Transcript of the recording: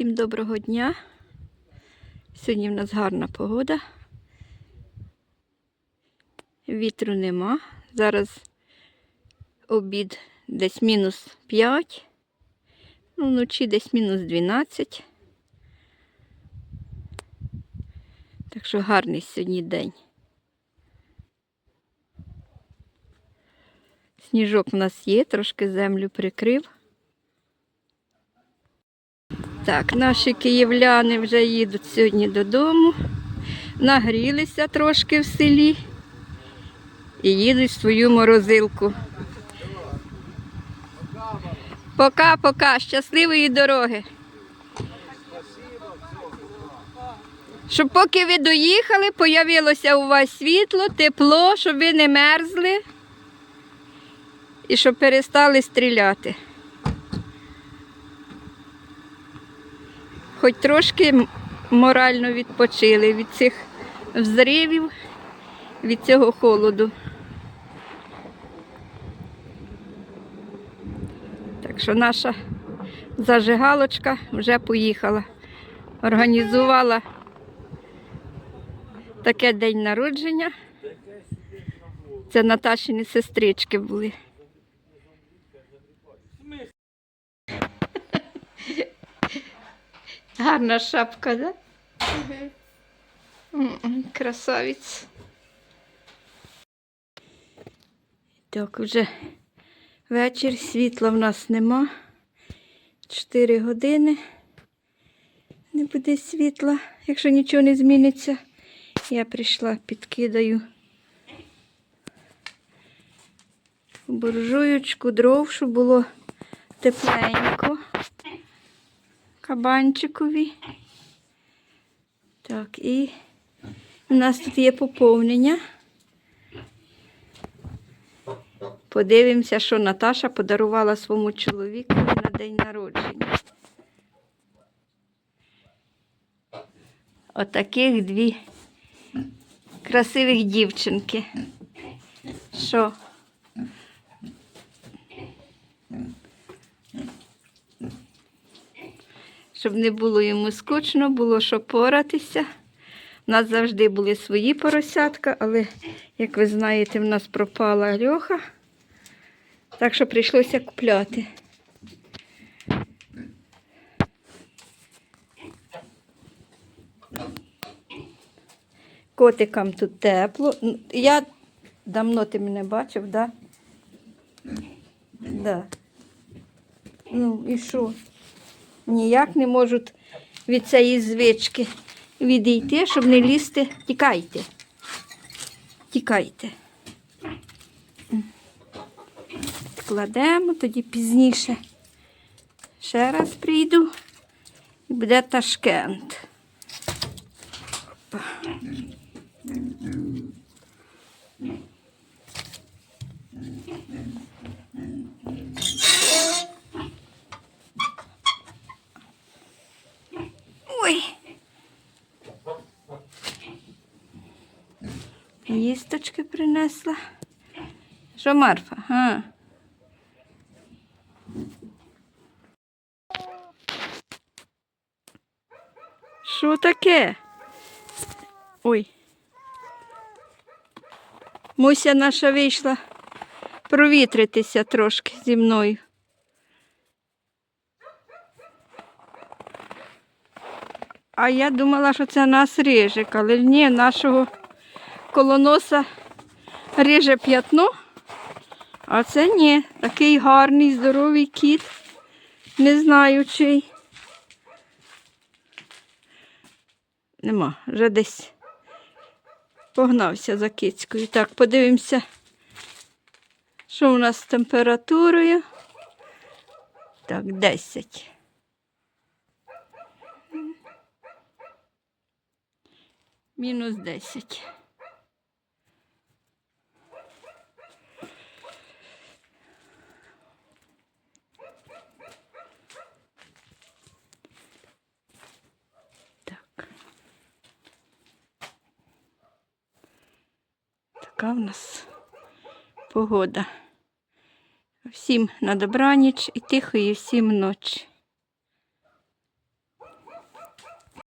Всім доброго дня. Сьогодні в нас гарна погода. Вітру нема. Зараз обід десь мінус 5. Ну, вночі десь мінус 12. Так що гарний сьогодні день. Сніжок у нас є, трошки землю прикрив. Так, наші київляни вже їдуть сьогодні додому, нагрілися трошки в селі і їдуть в свою морозилку. Пока-пока, щасливої дороги. Щоб поки ви доїхали, появилося у вас світло, тепло, щоб ви не мерзли і щоб перестали стріляти. Хоч трошки морально відпочили від цих взривів, від цього холоду. Так що наша зажигалочка вже поїхала. Організувала таке день народження. Це Наташині сестрички були. Гарна шапка, да? Угу. Красавець. Так, вже вечір, світла в нас нема. Чотири години. Не буде світла, якщо нічого не зміниться. Я прийшла, підкидаю буржуючку дров, щоб було тепленько кабанчикові. Так, і у нас тут є поповнення. Подивимося, що Наташа подарувала своєму чоловікові на день народження. Отаких дві красивих дівчинки. Що? Щоб не було йому скучно, було що поратися. У нас завжди були свої поросятка, але, як ви знаєте, в нас пропала льоха, так що прийшлося купляти. Котикам тут тепло. Я давно ти мене бачив, так? Да? Да. Ну і що? Ніяк не можуть від цієї звички відійти, щоб не лізти. Тікайте. Тікайте. Кладемо, тоді пізніше. Ще раз прийду і буде Ташкент. Опа. Ой. Їсточки принесла. Що, Марфа? А? Що таке? Ой. Муся наша вийшла провітритися трошки зі мною. А я думала, що це нас рижик, але ні, нашого колоноса риже п'ятно. А це ні, такий гарний, здоровий кіт. Не знаю чий. Нема, вже десь погнався за кицькою. Так, подивимося, що у нас з температурою. Так, 10. Мінус 10. Така в нас погода. Всім на добраніч і тихої всім ночі.